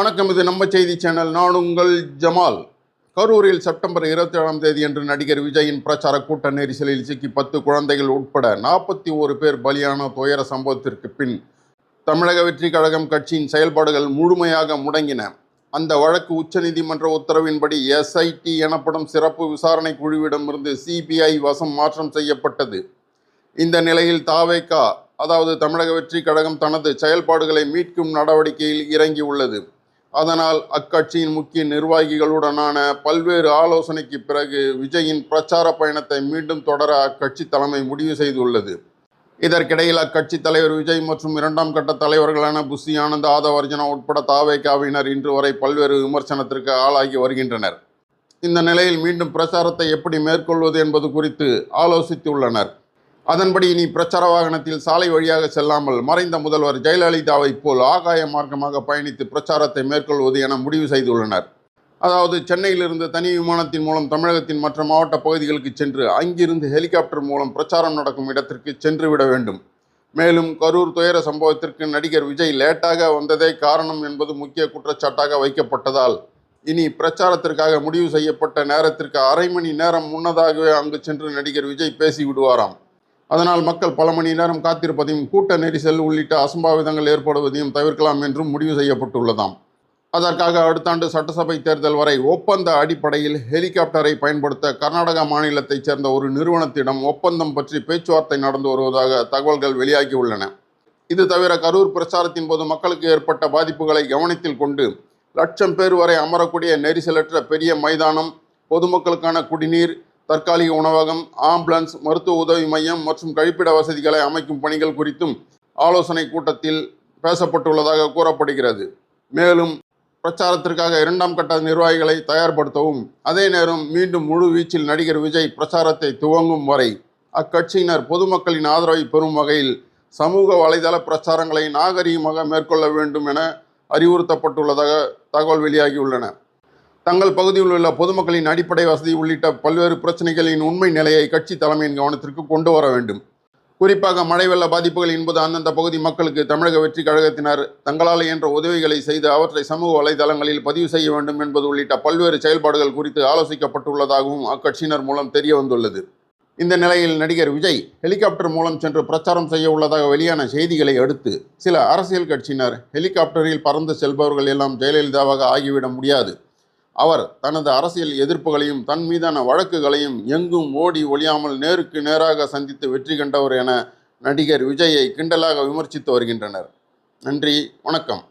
வணக்கம் இது நம்ம செய்தி சேனல். நான் உங்கள் ஜமால். கரூரில் செப்டம்பர் இருபத்தி ஏழாம் தேதி அன்று நடிகர் விஜயின் பிரச்சார கூட்ட நெரிசலில் சிக்கி பத்து குழந்தைகள் உட்பட நாற்பத்தி ஒரு பேர் பலியான துயர சம்பவத்திற்கு பின் தமிழக வெற்றி கழகம் கட்சியின் செயல்பாடுகள் முழுமையாக முடங்கின. அந்த வழக்கு உச்சநீதிமன்ற உத்தரவின்படி எஸ்ஐடி எனப்படும் சிறப்பு விசாரணை குழுவிடமிருந்து சிபிஐ வசம் மாற்றம் செய்யப்பட்டது. இந்த நிலையில் தாவேகா அதாவது தமிழக வெற்றி கழகம் தனது செயல்பாடுகளை மீட்கும் நடவடிக்கையில் இறங்கியுள்ளது. அதனால் அக்கட்சியின் முக்கிய நிர்வாகிகளுடனான பல்வேறு ஆலோசனைக்கு பிறகு விஜயின் பிரச்சார பயணத்தை மீண்டும் தொடர அக்கட்சி தலைமை முடிவு செய்துள்ளது. இதற்கிடையில் அக்கட்சி தலைவர் விஜய் மற்றும் இரண்டாம் கட்ட தலைவர்களான புஷி ஆனந்த் ஆதவர்ஜனா உட்பட தாவேகாவினர் இன்று வரை பல்வேறு விமர்சனத்திற்கு ஆளாகி வருகின்றனர். இந்த நிலையில் மீண்டும் பிரச்சாரத்தை எப்படி மேற்கொள்வது என்பது குறித்து ஆலோசித்துள்ளனர். அதன்படி இனி பிரச்சார வாகனத்தில் சாலை வழியாக செல்லாமல் மறைந்த முதல்வர் ஜெயலலிதாவைப் போல் ஆகாய மார்க்கமாக பயணித்து பிரச்சாரத்தை மேற்கொள்வது என முடிவு செய்துள்ளனர். அதாவது சென்னையிலிருந்து தனி விமானத்தின் மூலம் தமிழகத்தின் மற்ற மாவட்ட பகுதிகளுக்கு சென்று அங்கிருந்து ஹெலிகாப்டர் மூலம் பிரச்சாரம் நடக்கும் இடத்திற்கு சென்று விட வேண்டும். மேலும் கரூர் துயர சம்பவத்திற்கு நடிகர் விஜய் லேட்டாக வந்ததே காரணம் என்பது முக்கிய குற்றச்சாட்டாக வைக்கப்பட்டதால் இனி பிரச்சாரத்திற்காக முடிவு செய்யப்பட்ட நேரத்திற்கு அரை மணி நேரம் முன்னதாகவே அங்கு சென்று நடிகர் விஜய் பேசி விடுவாராம் அதனால் மக்கள் பல மணி நேரம் காத்திருப்பதையும் கூட்ட நெரிசல் உள்ளிட்ட அசம்பாவிதங்கள் ஏற்படுவதையும் தவிர்க்கலாம் என்றும் முடிவு செய்யப்பட்டுள்ளதாம். அதற்காக அடுத்த ஆண்டு சட்டசபை தேர்தல் வரை ஒப்பந்த அடிப்படையில் ஹெலிகாப்டரை பயன்படுத்த கர்நாடக மாநிலத்தைச் சேர்ந்த ஒரு நிறுவனத்திடம் ஒப்பந்தம் பற்றி பேச்சுவார்த்தை நடந்து வருவதாக தகவல்கள் வெளியாகியுள்ளன. இது தவிர கரூர் பிரச்சாரத்தின் போது மக்களுக்கு ஏற்பட்ட பாதிப்புகளை கவனத்தில் கொண்டு லட்சம் பேர் வரை அமரக்கூடிய நெரிசலற்ற பெரிய மைதானம் பொதுமக்களுக்கான குடிநீர் தற்காலிக உணவகம் ஆம்புலன்ஸ் மருத்துவ உதவி மையம் மற்றும் கழிப்பிட வசதிகளை அமைக்கும் பணிகள் குறித்தும் ஆலோசனை கூட்டத்தில் பேசப்பட்டுள்ளதாக கூறப்படுகிறது. மேலும் பிரச்சாரத்திற்காக இரண்டாம் கட்ட நிர்வாகிகளை தயார்படுத்தவும் அதே நேரம் மீண்டும் முழு வீச்சில் நடிகர் விஜய் பிரச்சாரத்தை துவங்கும் வரை அக்கட்சியினர் பொதுமக்களின் ஆதரவை பெறும் வகையில் சமூக வலைதள பிரச்சாரங்களை நாகரீகமாக மேற்கொள்ள வேண்டும் என அறிவுறுத்தப்பட்டுள்ளதாக தகவல் வெளியாகியுள்ளன. தங்கள் பகுதியில் உள்ள பொதுமக்களின் அடிப்படை வசதி உள்ளிட்ட பல்வேறு பிரச்சனைகளின் உண்மை நிலையை கட்சி தலைமையின் கவனத்திற்கு கொண்டு வர வேண்டும். குறிப்பாக மழை வெள்ள பாதிப்புகள் என்பது அந்தந்த பகுதி மக்களுக்கு தமிழக வெற்றி கழகத்தினர் தங்களால் இயன்ற உதவிகளை செய்து அவற்றை சமூக வலைதளங்களில் பதிவு செய்ய வேண்டும் என்பது உள்ளிட்ட பல்வேறு செயல்பாடுகள் குறித்து ஆலோசிக்கப்பட்டுள்ளதாகவும் அக்கட்சியினர் மூலம் தெரிய வந்துள்ளது இந்த நிலையில் நடிகர் விஜய் ஹெலிகாப்டர் மூலம் சென்று பிரச்சாரம் செய்ய உள்ளதாக வெளியான செய்திகளை அடுத்து சில அரசியல் கட்சியினர் ஹெலிகாப்டரில் பறந்து செல்பவர்கள் எல்லாம் ஜெயலலிதாவாக ஆகிவிட முடியாது. அவர் தனது அரசியல் எதிர்ப்புகளையும் தன் மீதான வழக்குகளையும் எங்கும் ஓடி ஒழியாமல் நேருக்கு நேராக சந்தித்து வெற்றி கண்டவர் என நடிகர் விஜயை கிண்டலாக விமர்சித்து வருகின்றனர். நன்றி வணக்கம்.